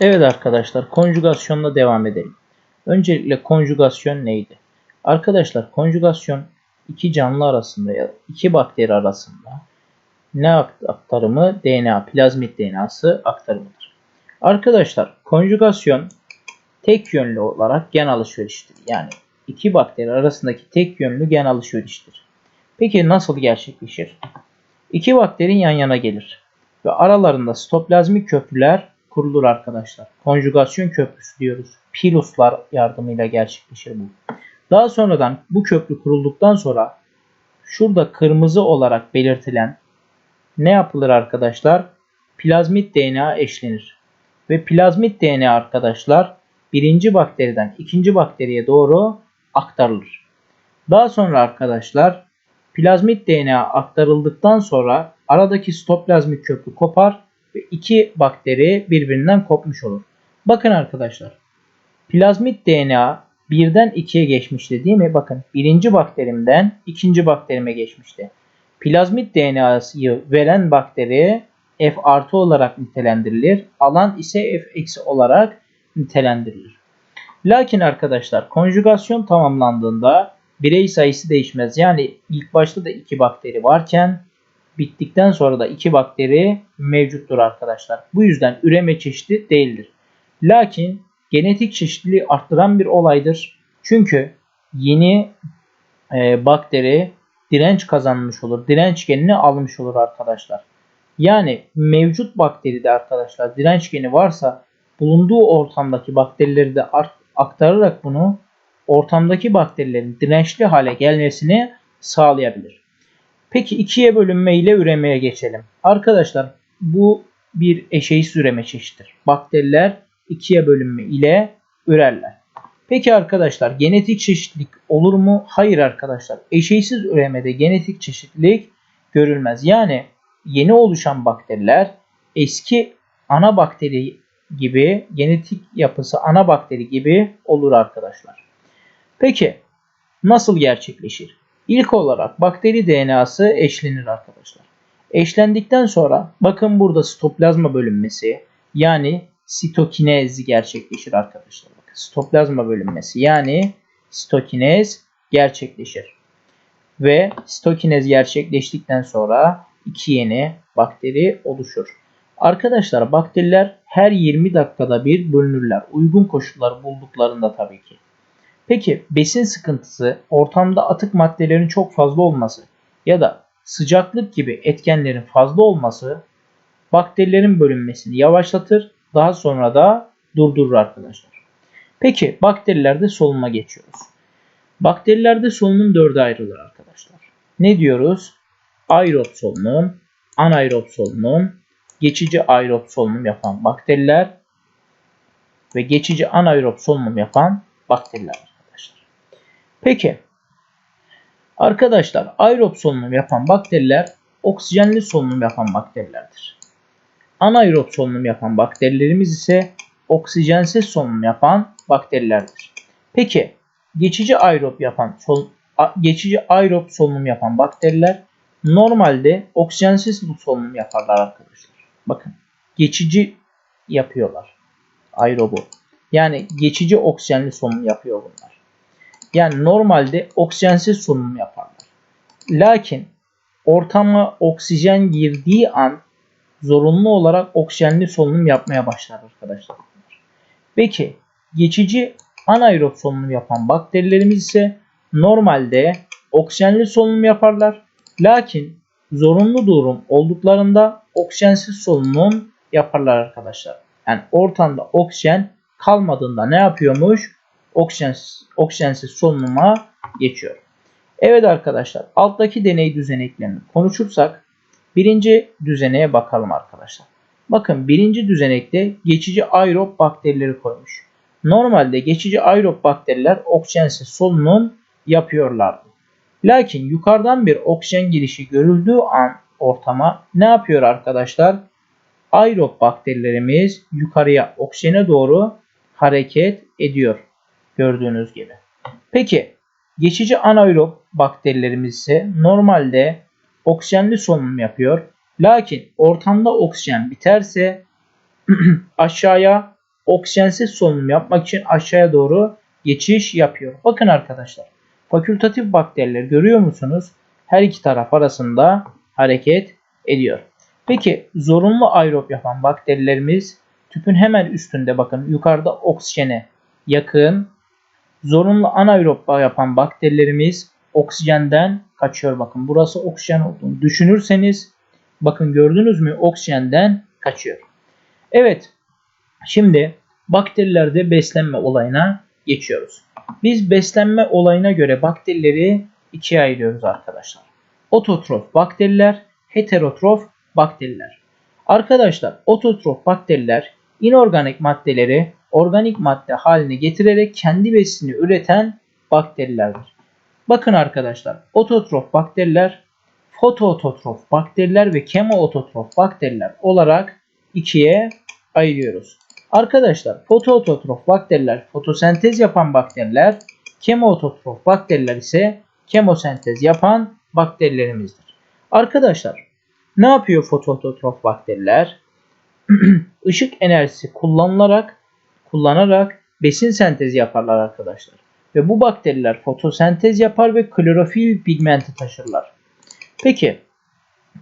Evet arkadaşlar konjugasyonla devam edelim. Öncelikle konjugasyon neydi? Arkadaşlar konjugasyon iki canlı arasında ya iki bakteri arasında ne aktarımı? DNA, plazmit DNA'sı aktarımıdır. Arkadaşlar konjugasyon tek yönlü olarak gen alışveriştir. Yani iki bakteri arasındaki tek yönlü gen alışveriştir. Peki nasıl gerçekleşir? İki bakteri yan yana gelir ve aralarında sitoplazmik köprüler kurulur arkadaşlar. Konjugasyon köprüsü diyoruz. Piluslar yardımıyla gerçekleşir bu. Daha sonradan bu köprü kurulduktan sonra şurada kırmızı olarak belirtilen ne yapılır arkadaşlar? Plazmit DNA eşlenir. Ve plazmit DNA arkadaşlar birinci bakteriden ikinci bakteriye doğru aktarılır. Daha sonra arkadaşlar plazmit DNA aktarıldıktan sonra aradaki sitoplazmik köprü kopar ve iki bakteri birbirinden kopmuş olur. Bakın arkadaşlar. Plazmit DNA birden ikiye geçmişti değil mi? Bakın birinci bakterimden ikinci bakterime geçmişti. Plazmit DNA'yı veren bakteri F artı olarak nitelendirilir. Alan ise F eksi olarak nitelendirilir. Lakin arkadaşlar konjugasyon tamamlandığında birey sayısı değişmez. Yani ilk başta da iki bakteri varken bittikten sonra da iki bakteri mevcuttur arkadaşlar. Bu yüzden üreme çeşidi değildir. Lakin genetik çeşitliliği arttıran bir olaydır. Çünkü yeni e, bakteri direnç kazanmış olur. Direnç genini almış olur arkadaşlar. Yani mevcut bakteride arkadaşlar direnç geni varsa bulunduğu ortamdaki bakterileri de aktararak bunu ortamdaki bakterilerin dirençli hale gelmesini sağlayabilir. Peki ikiye bölünme ile üremeye geçelim. Arkadaşlar bu bir eşeğsiz üreme çeşididir. Bakteriler ikiye bölünme ile ürerler. Peki arkadaşlar genetik çeşitlilik olur mu? Hayır arkadaşlar. Eşeğsiz üremede genetik çeşitlilik görülmez. Yani yeni oluşan bakteriler eski ana bakteri gibi genetik yapısı ana bakteri gibi olur arkadaşlar. Peki nasıl gerçekleşir? İlk olarak bakteri DNA'sı eşlenir arkadaşlar. Eşlendikten sonra bakın burada sitoplazma bölünmesi yani sitokinez gerçekleşir arkadaşlar. Bakın sitoplazma bölünmesi yani sitokinez gerçekleşir. Ve sitokinez gerçekleştikten sonra iki yeni bakteri oluşur. Arkadaşlar bakteriler her 20 dakikada bir bölünürler. Uygun koşullar bulduklarında tabii ki. Peki besin sıkıntısı, ortamda atık maddelerin çok fazla olması ya da sıcaklık gibi etkenlerin fazla olması bakterilerin bölünmesini yavaşlatır. Daha sonra da durdurur arkadaşlar. Peki bakterilerde solunuma geçiyoruz. Bakterilerde solunum dörde ayrılır arkadaşlar. Ne diyoruz? Aerob solunum, anaerob solunum, geçici aerob solunum yapan bakteriler ve geçici anaerob solunum yapan bakteriler. Peki. Arkadaşlar aerob solunum yapan bakteriler oksijenli solunum yapan bakterilerdir. Anaerob solunum yapan bakterilerimiz ise oksijensiz solunum yapan bakterilerdir. Peki geçici aerob yapan sol, geçici aerob solunum yapan bakteriler normalde oksijensiz solunum yaparlar arkadaşlar. Bakın geçici yapıyorlar aerobu. Yani geçici oksijenli solunum yapıyor bunlar. Yani normalde oksijensiz solunum yaparlar. Lakin ortama oksijen girdiği an zorunlu olarak oksijenli solunum yapmaya başlar arkadaşlar. Peki geçici anaerob solunum yapan bakterilerimiz ise normalde oksijenli solunum yaparlar. Lakin zorunlu durum olduklarında oksijensiz solunum yaparlar arkadaşlar. Yani ortamda oksijen kalmadığında ne yapıyormuş? Oksijensiz, oksijensiz solunuma geçiyor. Evet arkadaşlar alttaki deney düzeneklerini konuşursak birinci düzeneğe bakalım arkadaşlar. Bakın birinci düzenekte geçici aerob bakterileri koymuş. Normalde geçici aerob bakteriler oksijensiz solunum yapıyorlardı. Lakin yukarıdan bir oksijen girişi görüldüğü an ortama ne yapıyor arkadaşlar? Aerob bakterilerimiz yukarıya oksijene doğru hareket ediyor gördüğünüz gibi. Peki geçici anaerob bakterilerimiz ise normalde oksijenli solunum yapıyor. Lakin ortamda oksijen biterse aşağıya oksijensiz solunum yapmak için aşağıya doğru geçiş yapıyor. Bakın arkadaşlar. Fakültatif bakteriler görüyor musunuz? Her iki taraf arasında hareket ediyor. Peki zorunlu aerob yapan bakterilerimiz tüpün hemen üstünde bakın yukarıda oksijene yakın. Zorunlu anaerob yapan bakterilerimiz oksijenden kaçıyor. Bakın burası oksijen olduğunu düşünürseniz bakın gördünüz mü oksijenden kaçıyor. Evet şimdi bakterilerde beslenme olayına geçiyoruz. Biz beslenme olayına göre bakterileri ikiye ayırıyoruz arkadaşlar. Ototrof bakteriler, heterotrof bakteriler. Arkadaşlar ototrof bakteriler inorganik maddeleri organik madde haline getirerek kendi besini üreten bakterilerdir. Bakın arkadaşlar ototrof bakteriler, fotoototrof bakteriler ve kemoototrof bakteriler olarak ikiye ayırıyoruz. Arkadaşlar fotoototrof bakteriler fotosentez yapan bakteriler, kemoototrof bakteriler ise kemosentez yapan bakterilerimizdir. Arkadaşlar ne yapıyor fotoototrof bakteriler? Işık enerjisi kullanılarak kullanarak besin sentezi yaparlar arkadaşlar. Ve bu bakteriler fotosentez yapar ve klorofil pigmenti taşırlar. Peki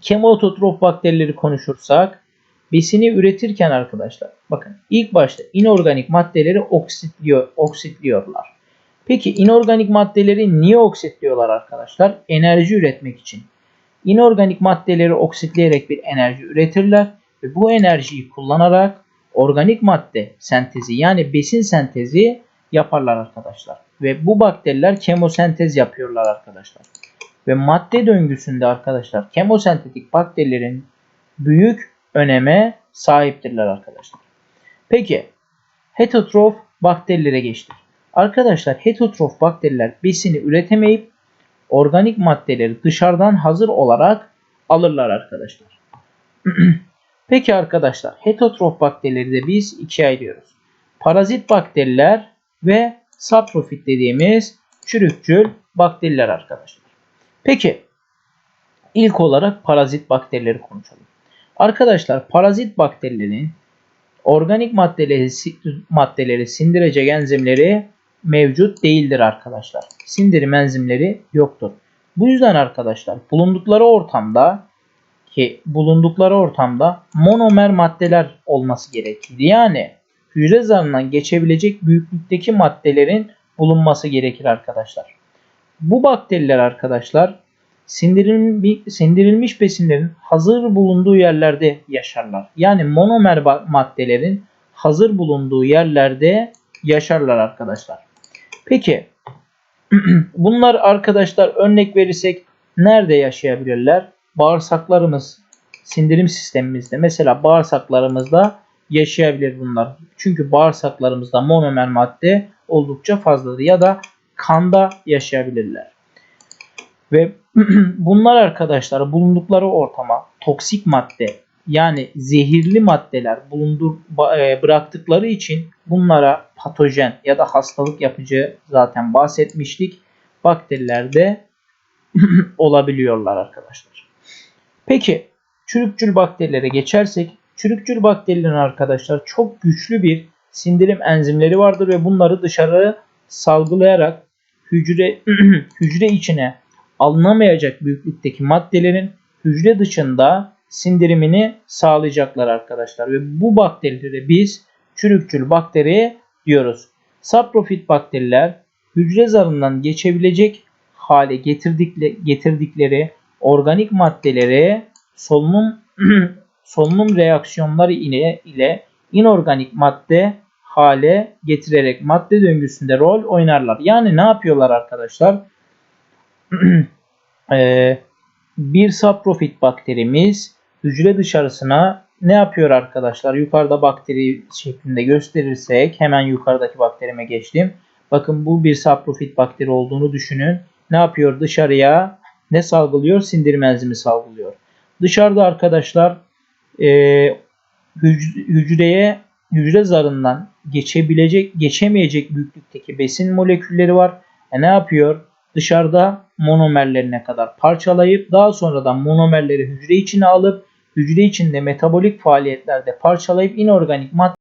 kemoototrof bakterileri konuşursak besini üretirken arkadaşlar bakın ilk başta inorganik maddeleri oksitliyor, oksitliyorlar. Peki inorganik maddeleri niye oksitliyorlar arkadaşlar? Enerji üretmek için. İnorganik maddeleri oksitleyerek bir enerji üretirler ve bu enerjiyi kullanarak organik madde sentezi yani besin sentezi yaparlar arkadaşlar. Ve bu bakteriler kemosentez yapıyorlar arkadaşlar. Ve madde döngüsünde arkadaşlar kemosentetik bakterilerin büyük öneme sahiptirler arkadaşlar. Peki heterotrof bakterilere geçtik. Arkadaşlar heterotrof bakteriler besini üretemeyip organik maddeleri dışarıdan hazır olarak alırlar arkadaşlar. Peki arkadaşlar heterotrof bakterileri de biz ikiye ayırıyoruz. Parazit bakteriler ve saprofit dediğimiz çürükçül bakteriler arkadaşlar. Peki ilk olarak parazit bakterileri konuşalım. Arkadaşlar parazit bakterilerin organik maddeleri, maddeleri sindirecek enzimleri mevcut değildir arkadaşlar. Sindirim enzimleri yoktur. Bu yüzden arkadaşlar bulundukları ortamda ki bulundukları ortamda monomer maddeler olması gerekir. Yani hücre zarından geçebilecek büyüklükteki maddelerin bulunması gerekir arkadaşlar. Bu bakteriler arkadaşlar sindirilmiş besinlerin hazır bulunduğu yerlerde yaşarlar. Yani monomer maddelerin hazır bulunduğu yerlerde yaşarlar arkadaşlar. Peki bunlar arkadaşlar örnek verirsek nerede yaşayabilirler? Bağırsaklarımız, sindirim sistemimizde mesela bağırsaklarımızda yaşayabilir bunlar. Çünkü bağırsaklarımızda monomer madde oldukça fazladır ya da kanda yaşayabilirler. Ve bunlar arkadaşlar bulundukları ortama toksik madde yani zehirli maddeler bulundur e, bıraktıkları için bunlara patojen ya da hastalık yapıcı zaten bahsetmiştik. Bakterilerde olabiliyorlar arkadaşlar. Peki çürükçül bakterilere geçersek çürükçül bakterilerin arkadaşlar çok güçlü bir sindirim enzimleri vardır ve bunları dışarı salgılayarak hücre hücre içine alınamayacak büyüklükteki maddelerin hücre dışında sindirimini sağlayacaklar arkadaşlar. Ve bu bakterilere biz çürükçül bakteri diyoruz. Saprofit bakteriler hücre zarından geçebilecek hale getirdikleri organik maddeleri solunum solunum reaksiyonları ile, ile inorganik madde hale getirerek madde döngüsünde rol oynarlar. Yani ne yapıyorlar arkadaşlar? ee, bir saprofit bakterimiz hücre dışarısına ne yapıyor arkadaşlar? Yukarıda bakteri şeklinde gösterirsek hemen yukarıdaki bakterime geçtim. Bakın bu bir saprofit bakteri olduğunu düşünün. Ne yapıyor? Dışarıya ne salgılıyor? Sindirim enzimi salgılıyor. Dışarıda arkadaşlar e, hücreye hücre zarından geçebilecek geçemeyecek büyüklükteki besin molekülleri var. E ne yapıyor? Dışarıda monomerlerine kadar parçalayıp daha sonradan monomerleri hücre içine alıp hücre içinde metabolik faaliyetlerde parçalayıp inorganik madde